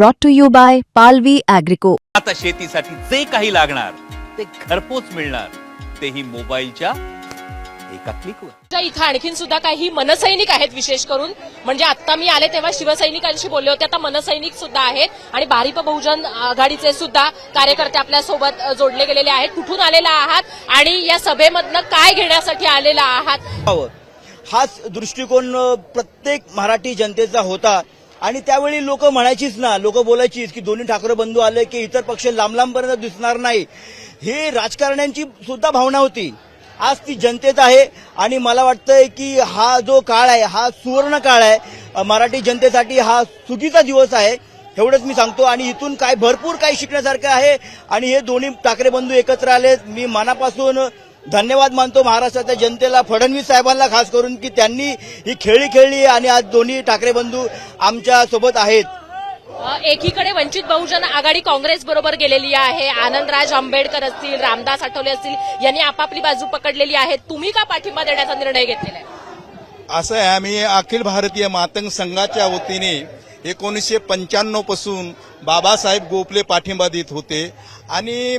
brought to you by Palvi Agrico. आता शेतीसाठी जे काही लागणार ते घरपोच मिळणार तेही मोबाईलच्या एका क्लिकवर इथं आणखीन सुद्धा काही मनसैनिक आहेत विशेष करून म्हणजे आता मी आले तेव्हा शिवसैनिकांशी बोलले होते आता मनसैनिक सुद्धा आहेत आणि भारिप बहुजन आघाडीचे सुद्धा कार्यकर्ते आपल्यासोबत जोडले गेलेले आहेत कुठून आलेला आहात आणि या सभेमधनं काय घेण्यासाठी आलेला आहात. हाच दृष्टिकोन प्रत्येक मराठी जनतेचा होता आणि त्यावेळी लोक म्हणायचीच ना लोक बोलायचीच की दोन्ही ठाकरे बंधू आले की इतर पक्ष लांब लांबपर्यंत दिसणार नाही. हे राजकारण्यांची सुद्धा भावना होती. आज ती जनतेत आहे आणि मला वाटतंय की हा जो काळ आहे हा सुवर्ण काळ आहे मराठी जनतेसाठी हा चुकीचा दिवस आहे एवढंच मी सांगतो. आणि इथून काय भरपूर काही शिकण्यासारखं आहे आणि हे दोन्ही ठाकरे बंधू एकत्र आले मी मनापासून धन्यवाद मानतो महाराष्ट्राच्या जनतेला फडणवीस साहेबांना खास करून की त्यांनी ही खेळी खेळली आणि आज दोन्ही ठाकरे बंधू आमच्यासोबत आहेत. एकीकडे वंचित बहुजन आघाडी काँग्रेस बरोबर गेलेली आहे आनंदराज आंबेडकर असतील रामदास आठवले असतील यांनी आपापली बाजू पकडलेली आहे. तुम्ही का पाठिंबा देण्याचा निर्णय घेतलेला आहे? असं आहे आम्ही अखिल भारतीय मातंग संघाच्या वतीने एकोणीसशे पंच्याण्णवपासून बाबासाहेब गोपले पाठिंबा देत होते. आणि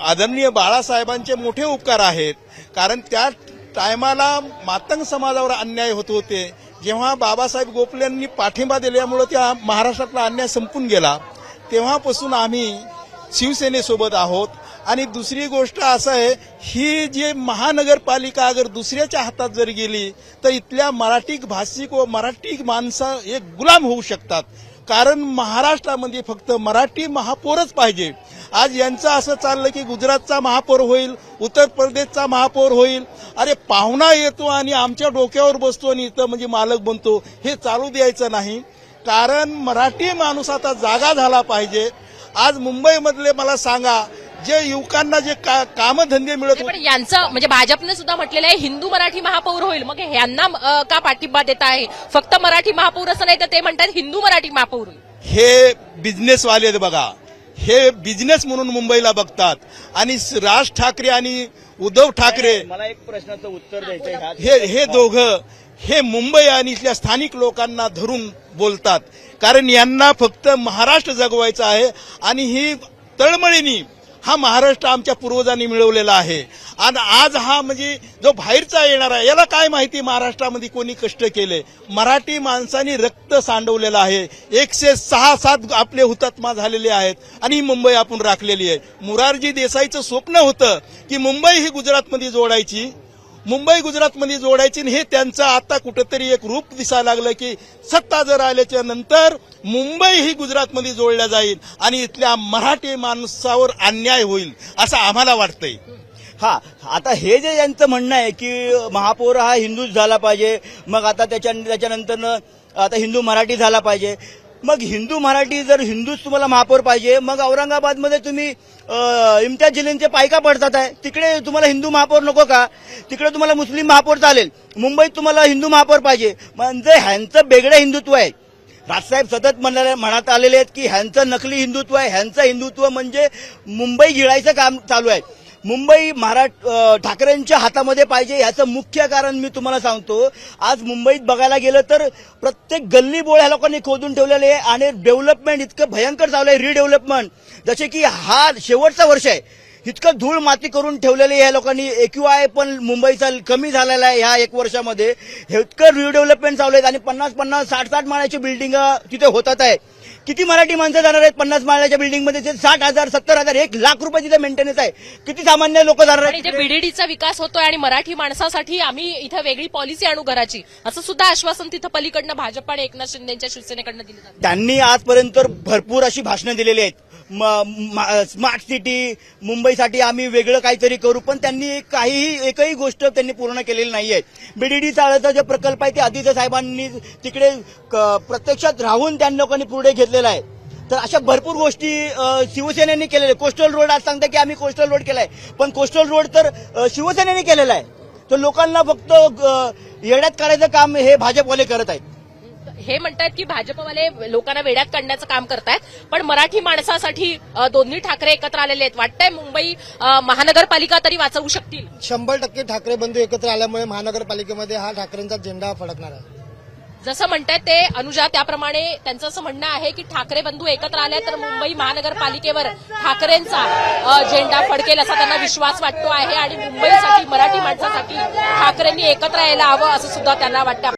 आदरणीय बाळासाहेबांचे मोठे उपकार आहेत. कारण त्या टायमाला मातंग समाजावर अन्याय होत होते. जेव्हा बाबासाहेब गोपलेंनी पाठिंबा दिल्यामुळं त्या महाराष्ट्रातला अन्याय संपून गेला. तेव्हापासून आम्ही शिवसेनेसोबत आहोत. आणि दुसरी गोष्ट असं आहे ही जी महानगरपालिका अगर दुसऱ्याच्या हातात जर गेली तर इथल्या मराठी भाषिक व मराठी माणसं एक गुलाम होऊ शकतात. कारण महाराष्ट्रामध्ये फक्त मराठी महापौरच पाहिजे. आज यांचं असं चाललं की गुजरातचा महापौर होईल उत्तर प्रदेशचा महापौर होईल. अरे पाहुणा येतो आणि आमच्या डोक्यावर बसतो आणि इथं म्हणजे मालक बनतो. हे चालू द्यायचं नाही. कारण मराठी माणूस आता जागा झाला पाहिजे. आज मुंबईमधले मला सांगा जे युवकांना जे का, कामधंदे मिळत पण यांचं म्हणजे भाजपने सुद्धा म्हटलेलं आहे हिंदू मराठी महापौर होईल. मग ह्यांना अ, का पाठिंबा देत आहे? फक्त मराठी महापौर असं नाही तर ते म्हणतात हिंदू मराठी महापौर होईल. हे बिझनेसवाले आहेत बघा. हे बिझनेस म्हणून मुंबईला बघतात. आणि राज ठाकरे आणि उद्धव ठाकरे मला एक प्रश्नाचं उत्तर द्यायचं हे हे दोघं हे मुंबई आणि इथल्या स्थानिक लोकांना धरून बोलतात. कारण यांना फक्त महाराष्ट्र जगवायचा आहे आणि ही तळमळीनी हा महाराष्ट्र आमच्या पूर्वजांनी मिळवलेला आहे. आणि आज हा म्हणजे जो बाहेरचा येणार आहे याला काय माहिती महाराष्ट्रामध्ये कोणी कष्ट केले? मराठी माणसांनी रक्त सांडवलेलं आहे. एकशे सहा सात आपले हुतात्मा झालेले आहेत आणि ही मुंबई आपण राखलेली आहे. मुरारजी देसाईचं स्वप्न होतं की मुंबई ही गुजरातमध्ये जोडायची. मुंबई गुजरातमध्ये जोडायची आणि हे त्यांचं आता कुठंतरी एक रूप दिसायला लागलं की सत्ता जर आल्याच्यानंतर मुंबई ही गुजरातमध्ये जोडल्या जाईल आणि इथल्या मराठी माणसावर अन्याय होईल असं आम्हाला वाटतंय. हा आता हे जे यांचं म्हणणं आहे की महापौर हा हिंदूच झाला पाहिजे मग आता त्याच्या त्याच्यानंतर आता हिंदू मराठी झाला पाहिजे. मग हिंदू मराठी जर हिंदूच तुम्हाला महापौर पाहिजे मग औरंगाबादमध्ये तुम्ही इम्तियाज जिल्ह्यांचे पायका पडतात आहे. तिकडे तुम्हाला हिंदू महापौर नको का? तिकडे तुम्हाला मुस्लिम महापौर चालेल. मुंबईत तुम्हाला हिंदू महापौर पाहिजे. म्हणजे ह्यांचं वेगळं हिंदुत्व आहे राजसाहेब सतत म्हणाले म्हणत आलेले आहेत की ह्यांचं नकली हिंदुत्व आहे. ह्यांचं हिंदुत्व म्हणजे मुंबई गिळायचं काम चालू आहे. मुंबई महाराष्ट्र ठाकरेंच्या हातामध्ये पाहिजे ह्याचं मुख्य कारण मी तुम्हाला सांगतो. आज मुंबईत बघायला गेलं तर प्रत्येक गल्ली बोळ ह्या लोकांनी खोदून ठेवलेले आहे आणि डेव्हलपमेंट इतकं भयंकर चालू आहे रिडेव्हलपमेंट जसे की हा शेवटचा वर्ष आहे. इतकं धूळ माती करून ठेवलेले ह्या लोकांनी. एक्यूआय पण मुंबईचा कमी झालेला आहे ह्या एक वर्षामध्ये. इतकं रिडेव्हलपमेंट चालू आहेत आणि पन्नास पन्नास साठ साठ माळ्याची बिल्डिंग तिथे होतात आहे. किती मराठी माणसं जाणार आहेत पन्नास माळ्याच्या बिल्डिंगमध्ये साठ हजार सत्तर हजार एक लाख रुपये तिथे मेंटेनन्स आहे. किती सामान्य लोक जाणार आहेत बीडीडीचा विकास होतोय आणि मराठी माणसासाठी आम्ही इथं वेगळी पॉलिसी आणू घराची असं सुद्धा आश्वासन तिथं पलीकडनं भाजप आणि एकनाथ शिंदेच्या शिवसेनेकडनं दिलं त्यांनी आजपर्यंत भरपूर अशी भाषणं दिलेली आहेत. स्मार्ट सिटी मुंबईसाठी आम्ही वेगळं काहीतरी करू पण त्यांनी काहीही एकही गोष्ट त्यांनी पूर्ण केलेली नाहीये. बीडीडी चाळाचा जे प्रकल्प आहे ते आदित्य साहेबांनी तिकडे क- प्रत्यक्षात राहून त्या लोकांनी पुढे घेतलेला आहे. तर अशा भरपूर गोष्टी शिवसेनेने केलेल्या कोस्टल रोड आज सांगता की आम्ही कोस्टल रोड केलाय. पण कोस्टल रोड तर शिवसेनेने केलेला आहे. तर लोकांना फक्त येड्यात काढायचं काम हे भाजपवाले करत आहेत. हे म्हणतात की भाजपवाले लोकांना वेड्यात काढण्याचं काम करतायत पण मराठी माणसासाठी दोन्ही ठाकरे एकत्र आलेले आहेत. वाटतंय मुंबई महानगरपालिका तरी वाचवू शकतील. शंभर टक्के ठाकरे बंधू एकत्र आल्यामुळे महानगरपालिकेमध्ये हा ठाकरेंचा झेंडा फडकणार आहे. जसं म्हणतायत ते अनुजा त्याप्रमाणे त्यांचं असं म्हणणं आहे की ठाकरे बंधू एकत्र आले तर मुंबई महानगरपालिकेवर ठाकरेंचा झेंडा फडकेल असा त्यांना विश्वास वाटतो आहे आणि मुंबईसाठी मराठी माणसासाठी ठाकरेंनी एकत्र यायला हवं असं सुद्धा त्यांना वाटतं.